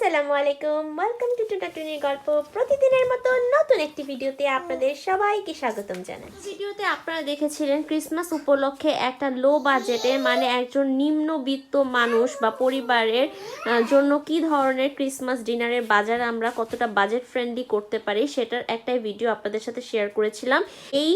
আসসালামু আলাইকুম welcome to টুনাটুনির গল্প প্রতিদিনের মতো নতুন একটি ভিডিওতে আপনাদের সবাইকে স্বাগতম জানাই। ভিডিওতে আপনারা দেখেছিলেন ক্রিসমাস উপলক্ষে একটা লো বাজেটের মানে একজন নিম্নবিত্ত মানুষ বা পরিবারের জন্য কি ধরনের ক্রিসমাস ডিনারের বাজার আমরা কতটা বাজেট ফ্রেন্ডলি করতে পারি সেটার একটাই ভিডিও আপনাদের সাথে শেয়ার করেছিলাম। এই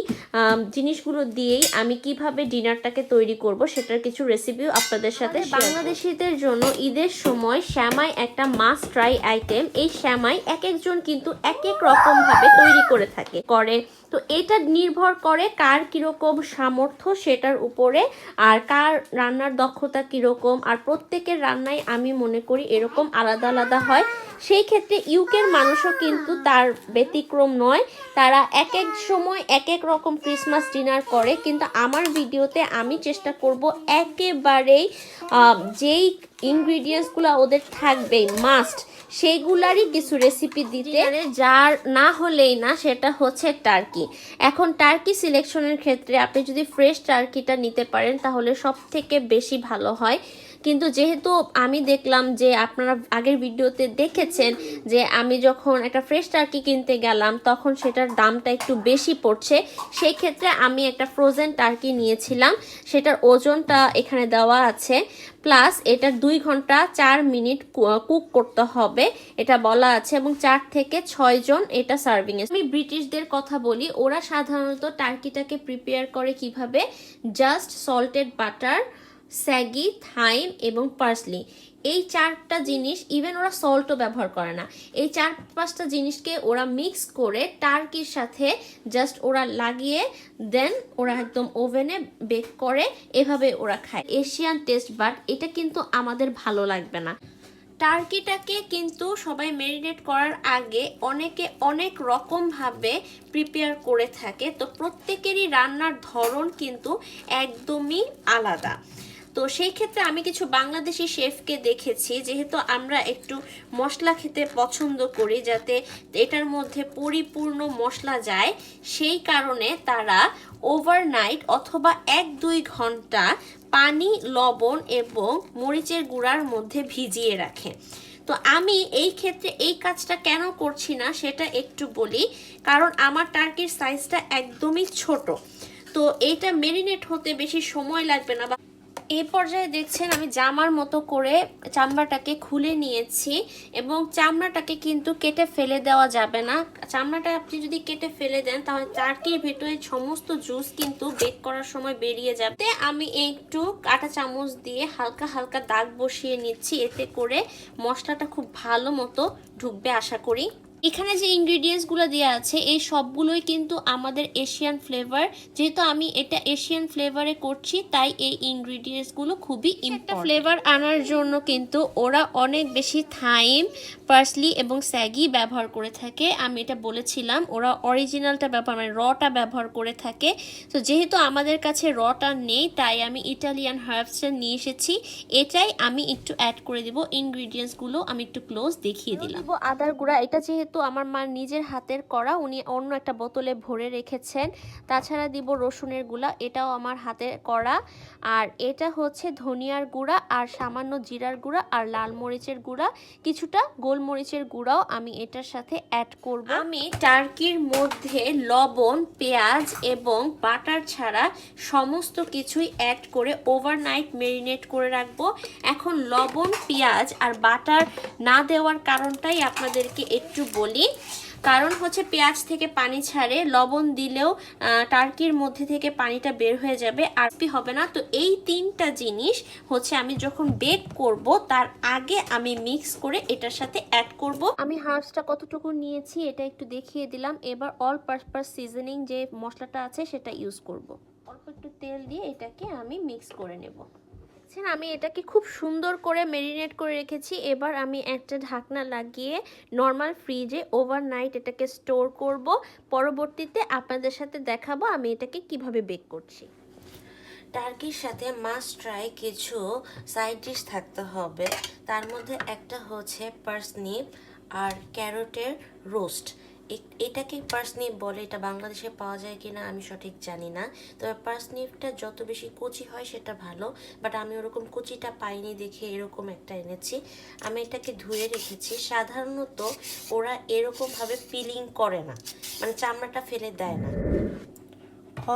জিনিসগুলো দিয়েই আমি কীভাবে ডিনারটাকে তৈরি করব সেটার কিছু রেসিপিও আপনাদের সাথে বাংলাদেশিদের জন্য ঈদের সময় শ্যামাই একটা মাস্ট ট্রাই আইটেম এই শ্যামাই এক একজন কিন্তু এক এক রকম ভাবে তৈরি করে থাকে, করে। তো এটা নির্ভর করে কার কীরকম সামর্থ্য সেটার উপরে, আর কার রান্নার দক্ষতা কীরকম, আর প্রত্যেকের রান্নায় আমি মনে করি এরকম আলাদা আলাদা হয়। সেই ক্ষেত্রে ইউকের মানুষও কিন্তু তার ব্যতিক্রম নয়। তারা এক এক সময় এক এক রকম ক্রিসমাস ডিনার করে, কিন্তু আমার ভিডিওতে আমি চেষ্টা করব একেবারেই যেই ইনগ্রিডিয়েন্টসগুলো ওদের থাকবে, মাস্ট সেইগুলারই কিছু রেসিপি দিতে। যার না হলেই না, সেটা হচ্ছে টার্কি। এখন টার্কি সিলেকশনের ক্ষেত্রে আপনি যদি ফ্রেশ টার্কিটা নিতে পারেন, তাহলে সব থেকে বেশি ভালো হয়। কিন্তু যেহেতু আমি দেখলাম যে আপনারা আগের ভিডিওতে দেখেছেন যে আমি যখন একটা ফ্রেশ টার্কি কিনতে গেলাম, তখন সেটার দামটা একটু বেশি পড়ছে। সেই ক্ষেত্রে আমি একটা ফ্রোজেন টার্কি নিয়েছিলাম, সেটার ওজনটা এখানে দেওয়া আছে। প্লাস এটার দুই ঘণ্টা চার মিনিট কুক করতে হবে, এটা বলা আছে, এবং চার থেকে ছয় জন এটা সার্ভিং আমি ব্রিটিশদের কথা বলি, ওরা সাধারণত টার্কিটাকে প্রিপেয়ার করে কীভাবে? Just salted butter sage, thyme এবং পার্সলি। এই চারটা জিনিস ইভেন ওরা সল্টও ব্যবহার করে না। এই চার পাঁচটা জিনিসকে ওরা মিক্স করে টার্কির সাথে জাস্ট ওরা লাগিয়ে দেন ওরা একদম ওভেনে বেক করে, এভাবে ওরা খায়। এশিয়ান টেস্ট বাট এটা কিন্তু আমাদের ভালো লাগবে না। টার্কিটাকে কিন্তু সবাই মেরিনেট করার আগে অনেকে অনেক রকমভাবে প্রিপেয়ার করে থাকে। তো প্রত্যেকেরই রান্নার ধরন কিন্তু একদমই আলাদা। তো সেই ক্ষেত্রে আমি কিছু বাংলাদেশি শেফকে দেখেছি, যেহেতু আমরা একটু মশলা খেতে পছন্দ করি, যাতে এটার মধ্যে পরিপূর্ণ মশলা যায়, সেই কারণে তারা ওভারনাইট অথবা এক দুই ঘণ্টা পানি, লবণ এবং মরিচের গুঁড়ার মধ্যে ভিজিয়ে রাখে। তো আমি এই ক্ষেত্রে এই কাজটা কেন করছি না সেটা একটু বলি, কারণ আমার টার্কির সাইজটা একদমই ছোট। তো এইটা মেরিনেট হতে বেশি সময় লাগবে না বা এই পর্যায়ে দেখছেন আমি জামার মতো করে চামড়াটাকে খুলে নিয়েছি এবং চামড়াটাকে কিন্তু কেটে ফেলে দেওয়া যাবে না। চামড়াটা আপনি যদি কেটে ফেলে দেন, তাহলে চারটির ভেতরে সমস্ত জুস কিন্তু বেক করার সময় বেরিয়ে যাবে। আমি একটু কাঁটা চামচ দিয়ে হালকা হালকা দাগ বসিয়ে নিচ্ছি, এতে করে মশলাটা খুব ভালো মতো ঢুকবে, আশা করি। এখানে যে ইনগ্রিডিয়েন্টসগুলো দেওয়া আছে এই সবগুলোই কিন্তু আমাদের এশিয়ান ফ্লেভার যেহেতু আমি এটা এশিয়ান ফ্লেভারে করছি তাই এই ইনগ্রিডিয়েন্টসগুলো খুবই একটা ফ্লেভার আনার জন্য কিন্তু ওরা অনেক বেশি থাইম পার্সলি এবং স্যাগি ব্যবহার করে থাকে। আমি এটা বলেছিলাম ওরা অরিজিনালটা ব্যবহার মানে রটা ব্যবহার করে থাকে। তো যেহেতু আমাদের কাছে রটা নেই তাই আমি ইটালিয়ান হার্বসটা নিয়ে এসেছি। এটাই আমি একটু অ্যাড করে দিব। ইনগ্রিডিয়েন্টসগুলো আমি একটু ক্লোজ দেখিয়ে দিলাম। আদার গুঁড়া। এটা যেহেতু আমার মা নিজের হাতের করা উনি অন্য একটা বোতলে ভরে রেখেছেন। তাছাড়া দিব রসুনের গুঁড়া, এটাও আমার হাতের করা আর এটা হচ্ছে ধনিয়ার গুঁড়া আর সামান্য জিরার গুঁড়া আর লাল মরিচের গুঁড়া। কিছুটা গোলমরিচের গুঁড়াও আমি এটার সাথে অ্যাড করব। আমি টার্কির মধ্যে লবণ, পেঁয়াজ এবং বাটার ছাড়া সমস্ত কিছুই অ্যাড করে ওভারনাইট মেরিনেট করে রাখব। এখন লবণ, পেঁয়াজ আর বাটার না দেওয়ার কারণটাই আপনাদেরকে একটু বলি। কারণ হচ্ছে পেঁয়াজ থেকে পানি ছাড়ে, লবণ দিলেও টার্কির মধ্যে থেকে পানিটা বের হয়ে যাবে আর হবে না। তো এই তিনটা জিনিস হচ্ছে আমি যখন বেক করব, তার আগে আমি মিক্স করে এটার সাথে অ্যাড করব। আমি হার্বসটা কতটুকু নিয়েছি এটা একটু দেখিয়ে দিলাম। এবার অল পারপাস সিজনিং যে মশলাটা আছে সেটা ইউজ করব। অল্প একটু তেল দিয়ে এটাকে আমি মিক্স করে নেব। দেখছেন, আমি এটাকে খুব সুন্দর করে মেরিনেট করে রেখেছি। এবার আমি একটা ঢাকনা লাগিয়ে নর্মাল ফ্রিজে ওভারনাইট এটাকে স্টোর করব। পরবর্তীতে আপনাদের সাথে দেখাবো আমি এটাকে কীভাবে বেক করছি। টার্কির সাথে মাস্ট ট্রাই কিছু সাইড ডিশ থাকতে হবে। তার মধ্যে একটা হচ্ছে পার্সনিপ আর ক্যারোটের রোস্ট এটাকে পার্সনিপ বলে, এটা বাংলাদেশে পাওয়া যায় কিনা আমি সঠিক জানি না। তবে পার্সনিপটা যত বেশি কচি হয় সেটা ভালো বাট আমি ওরকম কুচিটা পাইনি দেখে এরকম একটা এনেছি। আমি এটাকে ধুয়ে রেখেছি। সাধারণত ওরা এরকমভাবে পিলিং করে না মানে চামড়াটা ফেলে দেয় না।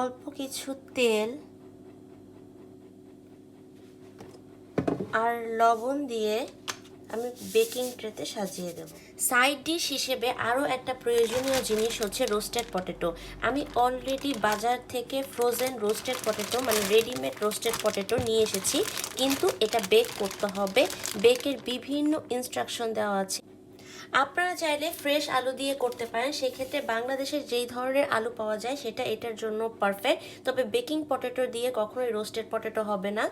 অল্প কিছু তেল আর লবণ দিয়ে আমি বেকিং ট্রেতে সাজিয়ে দেব। সাইড ডিশ হিসেবে আরও একটা প্রয়োজনীয় জিনিস হচ্ছে রোস্টেড পটেটো। আমি অলরেডি বাজার থেকে ফ্রোজেন রোস্টেড পটেটো মানে রেডিমেড রোস্টেড পটেটো নিয়ে এসেছি, কিন্তু এটা বেক করতে হবে। বেকের বিভিন্ন ইনস্ট্রাকশন দেওয়া আছে। আপনারা চাইলে ফ্রেশ আলু দিয়ে করতে পারেন। সেক্ষেত্রে বাংলাদেশের যেই ধরনের আলু পাওয়া যায়, সেটা এটার জন্য পারফেক্ট তবে বেকিং পটেটো দিয়ে কখনোই রোস্টেড পটেটো হবে না।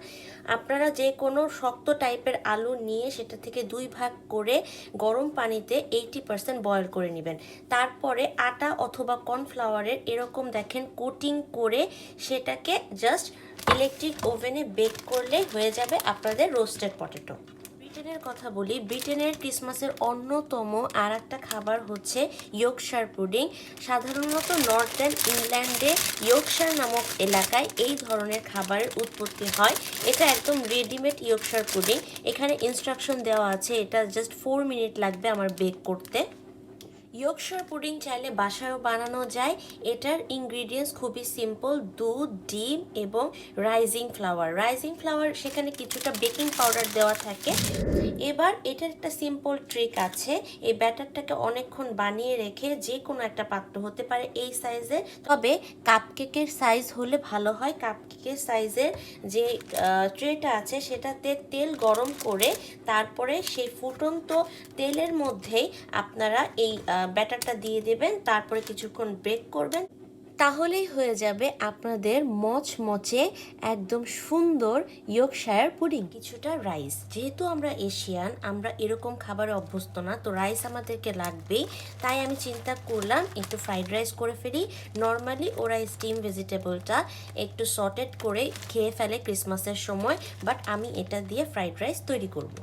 আপনারা যে কোনো শক্ত টাইপের আলু নিয়ে সেটা থেকে দুই ভাগ করে গরম পানিতে এইটি পার্সেন্ট বয়ল করে নেবেন। তারপরে আটা অথবা কর্নফ্লাওয়ারের এরকম দেখেন কোটিং করে সেটাকে জাস্ট ইলেকট্রিক ওভেনে বেক করলে হয়ে যাবে আপনাদের রোস্টেড পটেটো ব্রিটেনের কথা বলি, ব্রিটেনের ক্রিসমাসের অন্যতম আর একটা খাবার হচ্ছে ইয়কশার পুডিং। সাধারণত নর্দার্ন ইংল্যান্ডে ইয়কশার নামক এলাকায় এই ধরনের খাবারের উৎপত্তি হয়। এটা একদম রেডিমেড ইয়কশার পুডিং। এখানে ইনস্ট্রাকশন দেওয়া আছে, এটা জাস্ট ফোর মিনিট লাগবে আমার বেক করতে। ইয়কশার পুডিং চাইলে বাসায়ও বানানো যায়। এটার ইনগ্রিডিয়েন্টস খুবই সিম্পল দুধ, ডিম এবং রাইজিং ফ্লাওয়ার রাইজিং ফ্লাওয়ার সেখানে কিছুটা বেকিং পাউডার দেওয়া থাকে। এবার এটার একটা সিম্পল ট্রিক আছে। এই ব্যাটারটাকে অনেকক্ষণ বানিয়ে রেখে যে কোনো একটা পাত্র হতে পারে এই সাইজে তবে কাপকেকের সাইজ হলে ভালো হয়। কাপকেকের সাইজের যে ট্রেটা আছে সেটাতে তেল গরম করে তারপরে সেই ফুটন্ত তেলের মধ্যেই আপনারা এই ব্যাটারটা দিয়ে দেবেন, তারপরে কিছুক্ষণ ব্রেক করবেন। তাহলেই হয়ে যাবে আপনাদের মচমচে একদম সুন্দর ইয়কশায়ার পুডিং। কিছুটা রাইস। যেহেতু আমরা এশিয়ান, আমরা এরকম খাবারে অভ্যস্ত না, তো রাইস আমাদেরকে লাগবেই। তাই আমি চিন্তা করলাম, একটু ফ্রাইড রাইস করে ফেলি। নর্মালি ওরা স্টিম ভেজিটেবলটা একটু সর্টেড করে খেয়ে ফেলে ক্রিসমাসের সময় বাট আমি এটা দিয়ে ফ্রাইড রাইস তৈরি করব।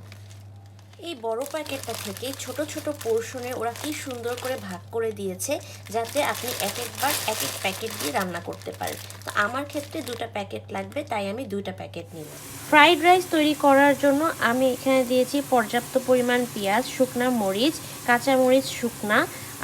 এই বড় প্যাকেটটা থেকে ছোট ছোট পোর্শনে ওরা কি সুন্দর করে ভাগ করে দিয়েছে যাতে আপনি এক একবার এক এক প্যাকেট দিয়ে রান্না করতে পারেন। তো আমার ক্ষেত্রে দুটো প্যাকেট লাগবে, তাই আমি দুইটা প্যাকেট নিব ফ্রাইড রাইস তৈরি করার জন্য আমি এখানে দিয়েছি পর্যাপ্ত পরিমাণ পেঁয়াজ, শুকনা মরিচ, কাঁচা মরিচ, শুকনা,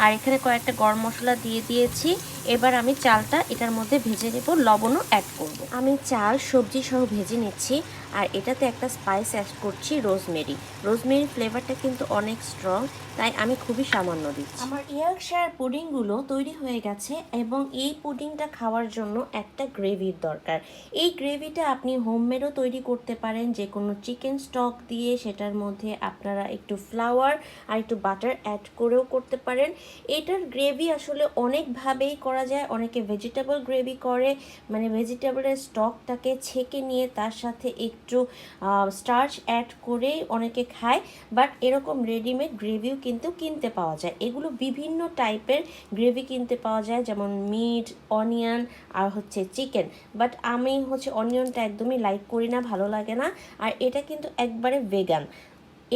আর এখানে কয়েকটা গরম মশলা দিয়ে দিয়েছি। এবার আমি চালটা এটার মধ্যে ভেজে নেব, লবণও অ্যাড করব। আমি চাল, সবজি সহ ভেজে নিচ্ছি, আর এটাতে একটা স্পাইস অ্যাড করছি রোজমেরি রোজমেরি ফ্লেভারটা কিন্তু অনেক স্ট্রং তাই আমি খুবই সামান্য দিচ্ছি। আমার ইয়ার্কশায়ার পুডিংগুলো তৈরি হয়ে গেছে, এবং এই পুডিংটা খাওয়ার জন্য একটা গ্রেভির দরকার। এই গ্রেভিটা আপনি হোমমেডও তৈরি করতে পারেন যে কোনো চিকেন স্টক দিয়ে, সেটার মধ্যে আপনারা একটু ফ্লাওয়ার আর একটু বাটার অ্যাড করেও করতে পারেন। এটার গ্রেভি আসলে অনেকভাবেই করা যায়। অনেকে ভেজিটেবল গ্রেভি করে মানে ভেজিটেবলের স্টকটাকে ছেঁকে নিয়ে তার সাথে একটু স্টার্চ অ্যাড করে অনেকে খায়। বাট এরকম রেডিমেড গ্রেভিও কিন্তু কিনতে পাওয়া যায়। এগুলো বিভিন্ন টাইপের গ্রেভি কিনতে পাওয়া যায়, যেমন মিট অনিয়ন আর হচ্ছে চিকেন বাট আমি হচ্ছে অনিয়নটা একদমই লাইক করি না, ভালো লাগে না। আর এটা কিন্তু একবারে ভেগান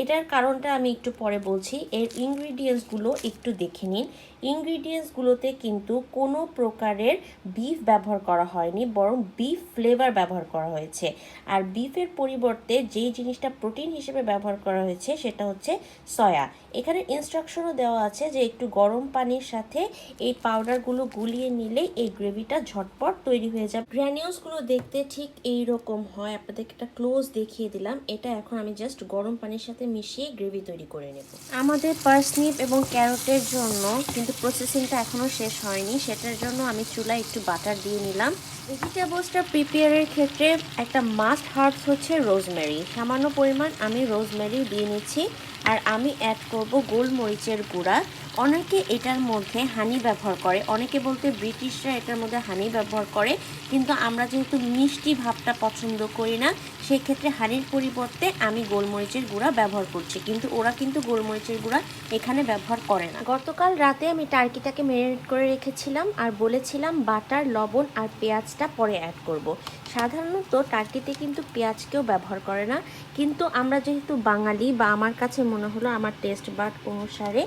এটার কারণটা আমি একটু পরে বলছি। এর ইনগ্রিডিয়েন্টসগুলো একটু দেখে নিন। ইনগ্রিডিয়েন্টসগুলোতে কিন্তু কোনো প্রকারের বিফ ব্যবহার করা হয়নি, বরং বিফ ফ্লেভার ব্যবহার করা হয়েছে। আর বিফের পরিবর্তে যেই জিনিসটা প্রোটিন হিসেবে ব্যবহার করা হয়েছে সেটা হচ্ছে সয়া এখানে ইনস্ট্রাকশনও দেওয়া আছে যে একটু গরম পানির সাথে এই পাউডারগুলো গুলিয়ে নিলে এই গ্রেভিটা ঝটপট তৈরি হয়ে যাবে। গ্র্যানিউলসগুলো দেখতে ঠিক এই রকম হয়। আপনাদেরকে একটা ক্লোজ দেখিয়ে দিলাম। এটা এখন আমি জাস্ট গরম পানির সাথে মিশিয়ে গ্রেভি তৈরি করে নেব। আমাদের পার্সনিপ এবং ক্যারটের জন্য কিন্তু প্রসেসিংটা এখনও শেষ হয়নি। সেটার জন্য আমি চুলায় একটু বাটার দিয়ে নিলাম। ভেজিটেবলসটা প্রিপেয়ারের ক্ষেত্রে একটা মাস্ট হার্বস হচ্ছে রোজমেরি সামান্য পরিমাণ আমি রোজমেরি দিয়ে নিচ্ছি। আর আমি অ্যাড করব গোলমরিচের গুঁড়া। অনেকে এটার মধ্যে হানি ব্যবহার করে, অনেকে বলতে ব্রিটিশরা এটার মধ্যে হানি ব্যবহার করে। কিন্তু আমরা যেহেতু মিষ্টি ভাবটা পছন্দ করি না সেই ক্ষেত্রে হাঁড়ির পরিবর্তে আমি গোলমরিচের গুঁড়া ব্যবহার করছি। কিন্তু ওরা কিন্তু গোলমরিচের গুঁড়া এখানে ব্যবহার করে না। গতকাল রাতে আমি টার্কিটাকে ম্যারিনেট করে রেখেছিলাম আর বলেছিলাম বাটার, লবণ আর পেঁয়াজটা পরে অ্যাড করব। সাধারণত টার্কিতে কিন্তু পেঁয়াজকেও ব্যবহার করে না। কিন্তু আমরা যেহেতু বাঙালি বা আমার কাছে মনে হলো আমার টেস্ট বাট অনুসারে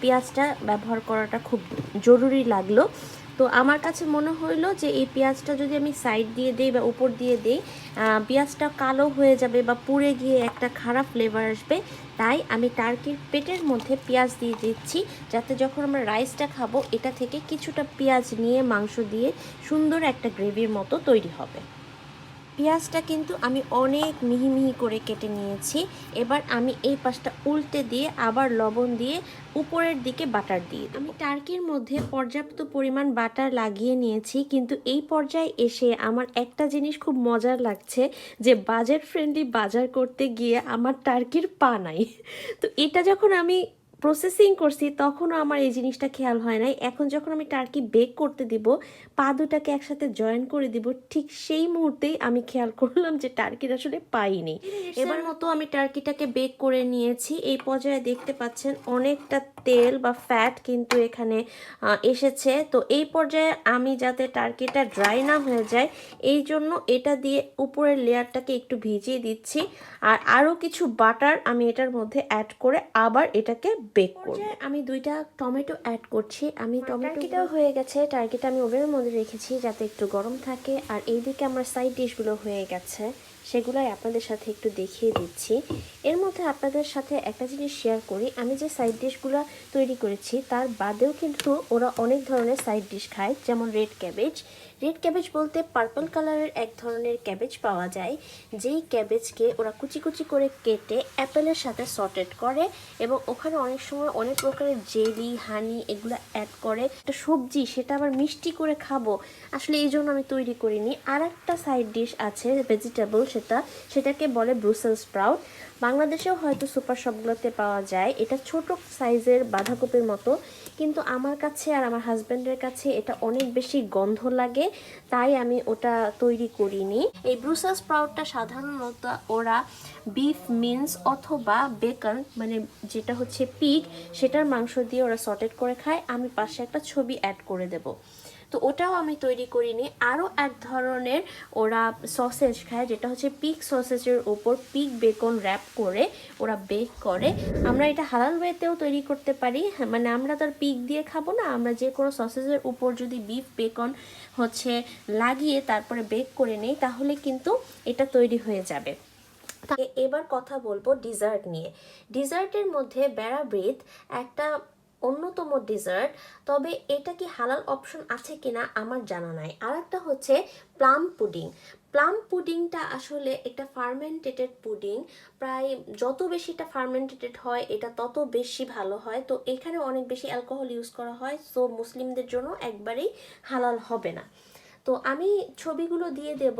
পেঁয়াজটা ব্যবহার করাটা খুব জরুরি লাগল। তো আমার কাছে মনে হইল যে এই পেঁয়াজটা যদি আমি সাইড দিয়ে দিই বা উপর দিয়ে দিই পেঁয়াজটা কালো হয়ে যাবে বা পুড়ে গিয়ে একটা খারাপ ফ্লেভার আসবে, তাই আমি টার্কির পেটের মধ্যে পেঁয়াজ দিয়ে দিচ্ছি, যাতে যখন আমরা রাইসটা খাব, এটা থেকে কিছুটা পেঁয়াজ নিয়ে মাংস দিয়ে সুন্দর একটা গ্রেভির মতো তৈরি হবে। পেঁয়াজটা কিন্তু আমি অনেক মিহি মিহি করে কেটে নিয়েছি এবার আমি এই পাশটা উল্টে দিয়ে আবার লবণ দিয়ে উপরের দিকে বাটার দিয়ে। আমি টার্কির মধ্যে পর্যাপ্ত পরিমাণ বাটার লাগিয়ে নিয়েছি, কিন্তু এই পর্যায়ে এসে আমার একটা জিনিস খুব মজার লাগছে, যে বাজেট ফ্রেন্ডলি বাজার করতে গিয়ে আমার টার্কির পা নাই তো এটা যখন আমি প্রসেসিং করছি তখনও আমার এই জিনিসটা খেয়াল হয় নাই। এখন যখন আমি টার্কি বেক করতে দিব পা দুটাকে একসাথে জয়েন করে দিব ঠিক সেই মুহূর্তেই আমি খেয়াল করলাম যে টার্কির আসলে পাইনি। এবার মতো আমি টার্কিটাকে বেক করে নিয়েছি। এই পর্যায়ে দেখতে পাচ্ছেন অনেকটা তেল বা ফ্যাট কিন্তু এখানে এসেছে। তো এই পর্যায়ে আমি যাতে টার্কিটা ড্রাই না হয়ে যায় এই জন্য এটা দিয়ে উপরের লেয়ারটাকে একটু ভিজিয়ে দিচ্ছি। আর আরও কিছু বাটার আমি এটার মধ্যে অ্যাড করে আবার এটাকে বেক করব। আমি দুইটা টমেটো অ্যাড করছি আমি টমেটোটাও হয়ে গেছে টার্কিটা আমি ওভেনের মধ্যে রেখেছি যাতে একটু গরম থাকে। আর এইদিকে আমার সাইড ডিশগুলো হয়ে গেছে সেগুলাই আপনাদের সাথে একটু দেখিয়ে দিচ্ছি। এর মধ্যে আপনাদের সাথে একটা জিনিস শেয়ার করি আমি যে সাইড ডিশগুলো তৈরি করেছি তার বাদেও কিন্তু ওরা অনেক ধরনের সাইড ডিশ খায় যেমন রেড ক্যাবেজ রেড ক্যাবেজ বলতে পার্পল কালারের এক ধরনের ক্যাবেজ পাওয়া যায়। যেই ক্যাবেজকে ওরা কুচি কুচি করে কেটে অ্যাপেলের সাথে সর্টেড করে এবং ওখানে অনেক সময় অনেক প্রকারের জেলি, হানি এগুলো অ্যাড করে। একটা সবজি, সেটা আবার মিষ্টি করে খাব। আসলে এই জন্য আমি তৈরি করিনি। আর একটা সাইড ডিশ আছে ভেজিটেবল সেটা। সেটাকে বলে ব্রুসেল স্প্রাউট বাংলাদেশেও হয়তো সুপার শপগুলোতে পাওয়া যায়। এটা ছোট সাইজের বাঁধাকপির মতো, কিন্তু আমার কাছে আর আমার হাজব্যান্ডের কাছে এটা অনেক বেশি গন্ধ লাগে, তাই আমি ওটা তৈরি করিনি। এই ব্রুসেল স্প্রাউটটা সাধারণত ওরা বিফ মিন্স অথবা বেকন মানে যেটা হচ্ছে পিগ সেটার মাংস দিয়ে ওরা সর্টেড করে খায়। আমি পাশে একটা ছবি অ্যাড করে দেব। তো ওটাও আমি তৈরি করিনি। আরও এক ধরনের ওরা সসেজ খায় যেটা হচ্ছে পিক সসেজের উপর পিক বেকন র্যাপ করে ওরা বেক করে। আমরা এটা হালাল ওয়েতেও তৈরি করতে পারি। হ্যাঁ, মানে আমরা তার পিক দিয়ে খাব না। আমরা যে কোনো সসেজের উপর যদি বিফ বেকন হচ্ছে লাগিয়ে তারপরে বেক করে নেই তাহলে কিন্তু এটা তৈরি হয়ে যাবে। এবার কথা বলব ডিজার্ট নিয়ে। ডিজার্টের মধ্যে ব্যারা ব্রিথ একটা অন্যতম ডেজার্ট তবে এটা কি হালাল অপশন আছে কিনা আমার জানা নাই। আর একটা হচ্ছে প্লাম পুডিং প্লাম পুডিংটা আসলে একটা ফার্মেন্টেটেড পুডিং প্রায় যত বেশি এটা ফার্মেন্টেটেড হয়, এটা তত বেশি ভালো হয়। তো এখানে অনেক বেশি অ্যালকোহল ইউজ করা হয় সো মুসলিমদের জন্য একবারেই হালাল হবে না। তো আমি ছবিগুলো দিয়ে দেব।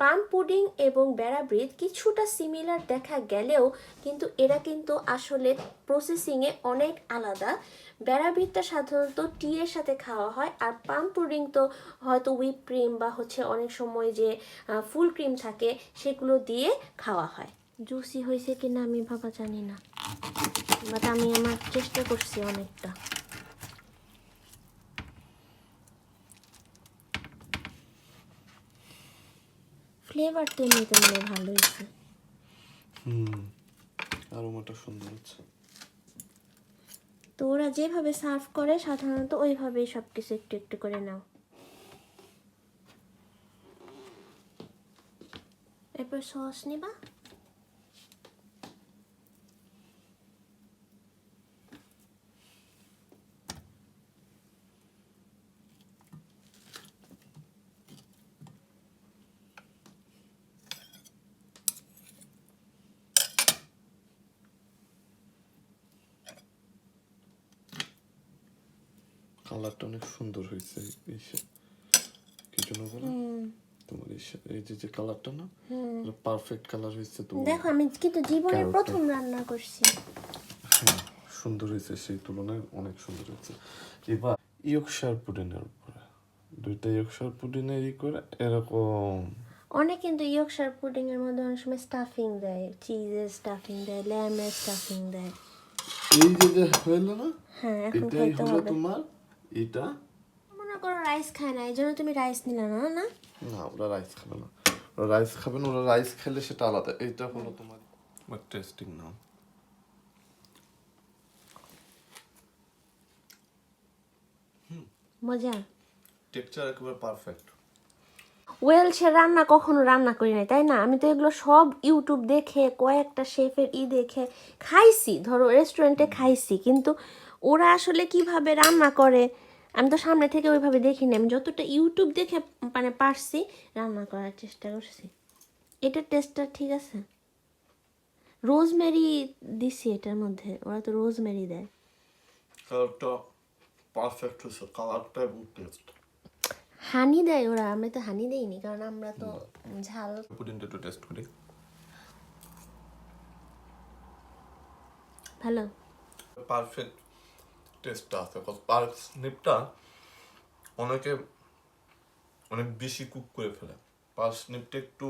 পাম পুডিং এবং ব্যারাব্রিথ কিছুটা সিমিলার দেখা গেলেও কিন্তু এরা কিন্তু আসলে প্রসেসিংয়ে অনেক আলাদা। ব্যারাব্রিথটা সাধারণত টি এর সাথে খাওয়া হয় আর পাম পুডিং তো হয়তো হুইপ ক্রিম বা হচ্ছে অনেক সময় যে ফুল ক্রিম থাকে সেগুলো দিয়ে খাওয়া হয়। জুসি হয়েছে কিনা আমি বাবা জানি না। বাট আমি আমার চেষ্টা করছি অনেকটা। ফ্লেভার তো এমনিতে মানে ভালো হয়েছে হুম আরোমাটা সুন্দর হচ্ছে। তো ওরা যেভাবে সার্ভ করে সাধারণত ওইভাবেই সব কিছু একটু একটু করে নাও। এরপর সস নিবা। কালারটা অনেক সুন্দর হয়েছে কি জন্য বলো? তোমার এই যে যে কালারটা না পারফেক্ট কালার হয়েছে দেখো আমি কিন্তু জীবনে Carrot. প্রথম রান্না করছি। হ্যাঁ, সুন্দর হয়েছে সেই তুলনায় অনেক সুন্দর হয়েছে। এবার ইয়কশার পুডিনের উপরে। দুইটা ইয়কশার পুডিনের ই করে এরকম। অনেক কিন্তু ইয়কশার পুডিং এর মধ্যে অনেক সময় স্টাফিং দেয় চিজের স্টাফিং দেয় ল্যামের স্টাফিং দেয়। এই যে যে হইল না হ্যাঁ এখন খাইতে হবে। তোমার এটা? মনে করো রাইস খায় না এই জন্য তুমি রাইস নিলে না না? না ওরা রাইস খাবে না। ওরা রাইস খাবে না ওরা রাইস খেলে সেটা আলাদা। এইটা হলো তোমার টেস্টিং নাও মজা? টেক্সচার একেবারে পারফেক্ট ওয়েল সে রান্না কখনো রান্না করি নাই তাই না? আমি তো এগুলো সব ইউটিউব দেখে কয়েকটা শেফের ই দেখে খাইছি। ধরো রেস্টুরেন্টে খাইছি কিন্তু ওরা আসলে কীভাবে রান্না করে? আমি তো সামনে থেকে ওইভাবে দেখিনি। আমি যতটা ইউটিউব দেখে মানে পারছি রান্না করার চেষ্টা করছি। এটার টেস্টটা ঠিক আছে। রোজমেরি দিছি এটার মধ্যে। ওরা তো রোজমেরি দেয়। কালারটা পারফেক্ট হয়েছে। কালারটা এবং টেস্ট হানি দেয় ওরা। আমরা তো হানি দেইনি কারণ আমরা তো ঝাল পুডিংটা একটু টেস্ট করি। ভালো। পারফেক্ট টেস্টটা আছে। পার স্নিপটা অনেকে অনেক বেশি কুক করে ফেলে। পার স্নিপটা একটু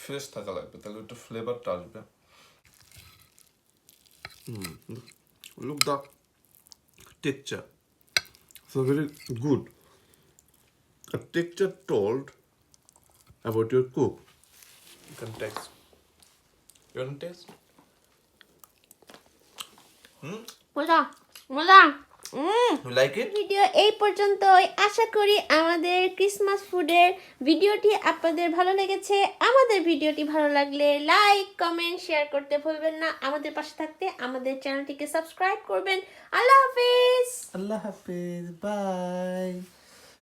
ফ্রেশ থাকা লাগবে তাহলে একটু ফ্লেভারটা আসবে। Look the texture so very good A texture told about your cook. You can taste. You want to taste? মজা মজা উম Like ভিডিও এই পর্যন্তই। আশা করি আমাদের ক্রিসমাস ফুডের ভিডিওটি আপনাদের ভালো লেগেছে। আমাদের ভিডিওটি ভালো লাগলে লাইক কমেন্ট শেয়ার করতে ভুলবেন না। আমাদের পাশে থাকতে আমাদের চ্যানেলটিকে সাবস্ক্রাইব করবেন। আল্লাহ হাফিজ। আল্লাহ হাফিজ। Bye.